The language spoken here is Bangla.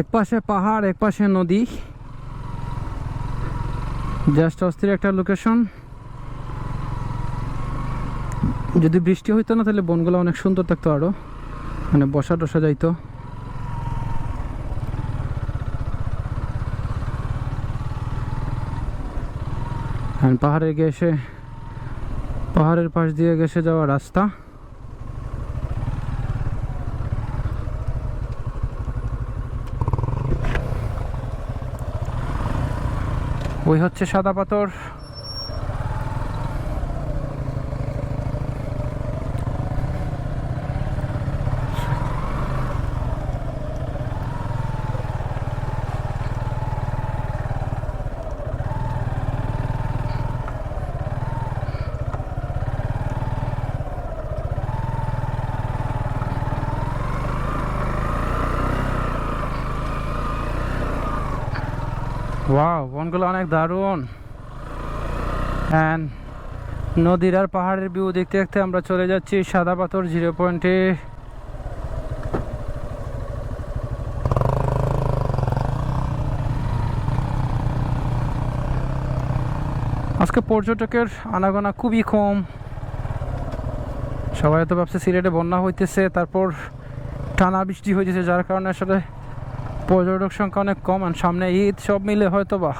এক পাশে পাহাড় এক পাশে নদী। জাস্ট অস্থির একটা লোকেশন যদি বৃষ্টি হইতো না, তাহলে বনগুলো অনেক সুন্দর থাকতো আরও। মানে বসা টসা যাইতো। পাহাড়ে গেছে পাহাড়ের পাশ দিয়ে গেছে যাওয়া রাস্তা। ওই হচ্ছে সাদা পাথর। ওয়াও বনগুলো অনেক দারুণ। অ্যান্ড নদীর আর পাহাড়ের ভিউ দেখতে দেখতে আমরা চলে যাচ্ছি সাদা পাথর জিরো পয়েন্টে আজকে পর্যটকের আনাগোনা খুবই কম। সবাই তো ভাবছে সিলেটে বন্যা হইতেছে, তারপর টানা বৃষ্টি হইতেছে, যার কারণে আসলে পর্যটক সংখ্যা অনেক কম আর সামনে ঈদ সব মিলে হয়তো বা